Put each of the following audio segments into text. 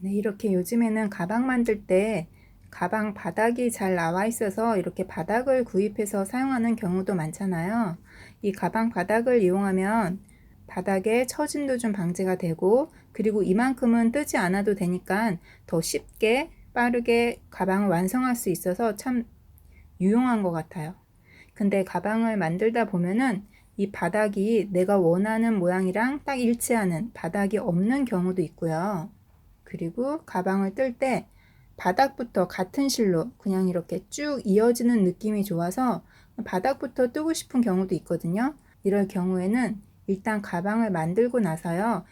네, 이렇게 요즘에는 가방 만들 때 가방 바닥이 잘 나와 있어서 이렇게 바닥을 구입해서 사용하는 경우도 많잖아요. 이 가방 바닥을 이용하면 바닥에 처짐도 좀 방지가 되고 그리고 이만큼은 뜨지 않아도 되니까 더 쉽게 빠르게 가방을 완성할 수 있어서 참 유용한 것 같아요. 근데 가방을 만들다 보면은 이 바닥이 내가 원하는 모양이랑 딱 일치하는 바닥이 없는 경우도 있고요. 그리고 가방을 뜰 때 바닥부터 같은 실로 그냥 이렇게 쭉 이어지는 느낌이 좋아서 바닥부터 뜨고 싶은 경우도 있거든요. 이럴 경우에는 일단 가방을 만들고 나서요.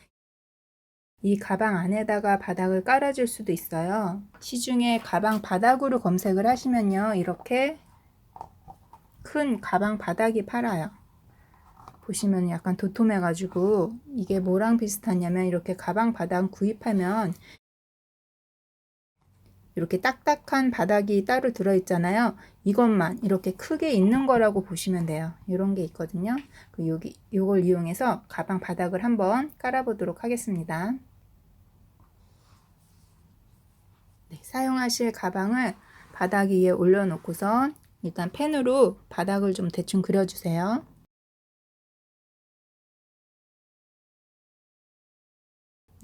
이 가방 안에다가 바닥을 깔아줄 수도 있어요. 시중에 가방 바닥으로 검색을 하시면요. 이렇게 큰 가방 바닥이 팔아요. 보시면 약간 도톰해가지고 이게 뭐랑 비슷하냐면 이렇게 가방 바닥 구입하면 이렇게 딱딱한 바닥이 따로 들어있잖아요. 이것만 이렇게 크게 있는 거라고 보시면 돼요. 이런 게 있거든요. 그 여기 요걸 이용해서 가방 바닥을 한번 깔아보도록 하겠습니다. 네, 사용하실 가방을 바닥 위에 올려놓고선 일단 펜으로 바닥을 좀 대충 그려주세요.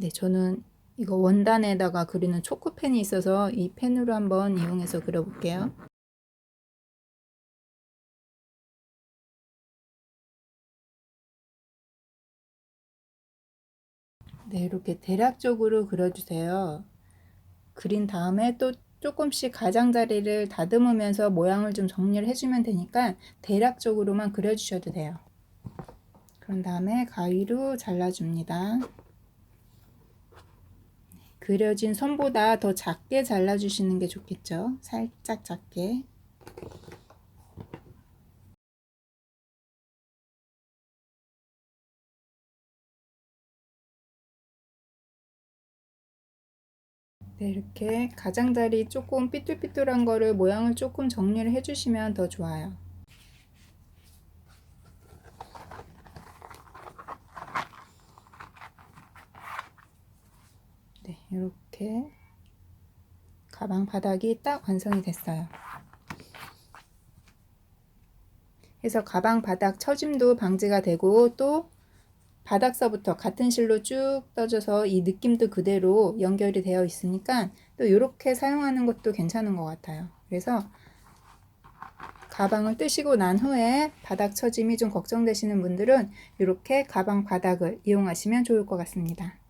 네, 저는 이거 원단에다가 그리는 초코펜이 있어서 이 펜으로 한번 이용해서 그려볼게요. 네, 이렇게 대략적으로 그려주세요. 그린 다음에 또 조금씩 가장자리를 다듬으면서 모양을 좀 정리를 해주면 되니까 대략적으로만 그려주셔도 돼요. 그런 다음에 가위로 잘라줍니다. 그려진 선보다 더 작게 잘라주시는 게 좋겠죠. 살짝 작게. 네, 이렇게 가장자리 조금 삐뚤삐뚤한 거를 모양을 조금 정리를 해주시면 더 좋아요. 네, 이렇게 가방 바닥이 딱 완성이 됐어요. 그래서 가방 바닥 처짐도 방지가 되고 또 바닥서부터 같은 실로 쭉 떠져서 이 느낌도 그대로 연결이 되어 있으니까 또 이렇게 사용하는 것도 괜찮은 것 같아요. 그래서 가방을 뜨시고 난 후에 바닥 처짐이 좀 걱정되시는 분들은 이렇게 가방 바닥을 이용하시면 좋을 것 같습니다.